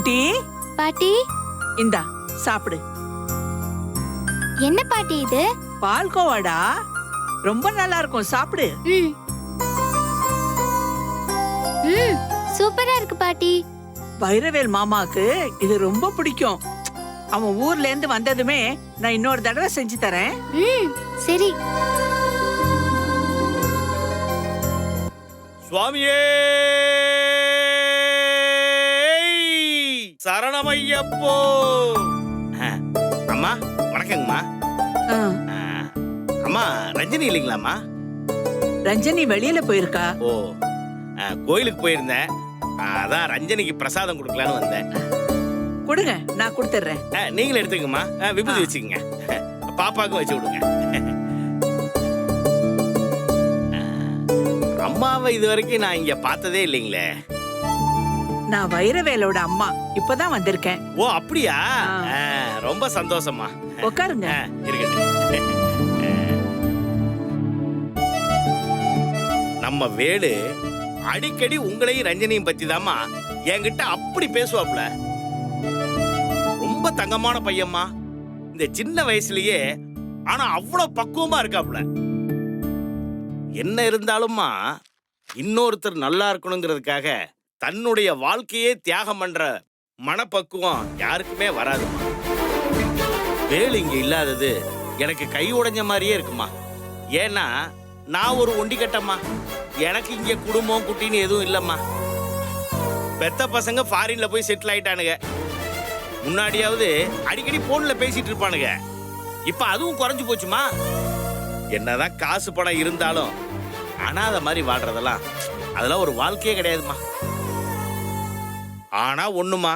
குட்டி பாட்டி? இந்தா சாப்பிடு. என்ன பாட்டி இது? பால்கோவாடா ரொம்ப நல்லா இருக்கும் சாப்பிடு. ம். சூப்பரா இருக்கு பாட்டி. வைரவேல் மாமாக்கு இது ரொம்ப பிடிக்கும். அவன் ஊர்ல இருந்து வந்ததுமே நான் இன்னொரு தடவை செஞ்சு தரேன். ம் சரி. சுவாமியே! சரணமையப்போ. அம்மா வணக்கங்கம்மா. அம்மா ரஞ்சனி இல்லைங்களாம்மா? ரஞ்சனி வெளியில போயிருக்கா? ஓ கோயிலுக்கு போயிருந்தேன். அதான் ரஞ்சனிக்கு பிரசாதம் கொடுக்கலான்னு வந்தேன். கொடுங்க நான் கொடுத்துட்றேன். நீங்களும் எடுத்துக்கங்கம்மா. விபூதி. வச்சுக்கோங்க. பாப்பாவுக்கும் வச்சு விடுங்க. அம்மாவை இது வரைக்கும் நான் இங்க பார்த்ததே இல்லைங்களே. நான் வைரவேலோட அம்மா. இப்பதான் வந்திருக்கேன். ஓ அப்படியா? ரொம்ப சந்தோஷமா உட்காருங்க இருக்கட்டும் நம்ம வேலு அடிக்கடி உங்களையும் ரஞ்சனியும் பத்தி தாமா என்கிட்ட அப்படி பேசுவாப்ல ரொம்ப தங்கமான பையம்மா. இந்த சின்ன வயசுலயே ஆனா அவ்வளவு பக்குவமா இருக்காப்ல என்ன இருந்தாலும்மா இன்னொருத்தர் நல்லா இருக்கணுங்கிறதுக்காக தன்னுடைய வாழ்க்கையே தியாகம் பண்ற மனப்பக்குவம் யாருக்குமே வராது. வேலு இங்க இல்லாதது எனக்கு கை உடைஞ்ச மாதிரியே இருக்குமா? ஏன்னா நான் ஒரு ஒண்டி கட்டம்மா. எனக்கு இங்க குடும்பம் குட்டின்னு எதுவும் இல்லம்மா. பெத்த பசங்க ஃபாரின்ல போய் செட்டில் ஆயிட்டானுங்க. முன்னாடியாவது அடிக்கடி போன்ல பேசிட்டு இருப்பானுங்க. இப்ப அதுவும் குறைஞ்சு போச்சுமா? என்னதான் காசு பணம் இருந்தாலும் அனாதை மாதிரி வாழ்றதெல்லாம் அதெல்லாம் ஒரு வாழ்க்கையே கிடையாதுமா. ஆனா ஒண்ணுமா?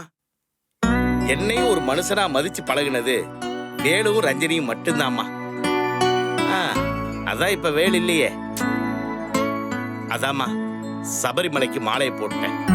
என்னையும் ஒரு மனுஷனா மதிச்சு பழகுனது வேலுவும் ரஞ்சனியும் மட்டும்தாம்மா. ஆ, அதான் இப்ப வேலு இல்லையே. அதாம்மா சபரிமலைக்கு மாலையை போட்டேன்.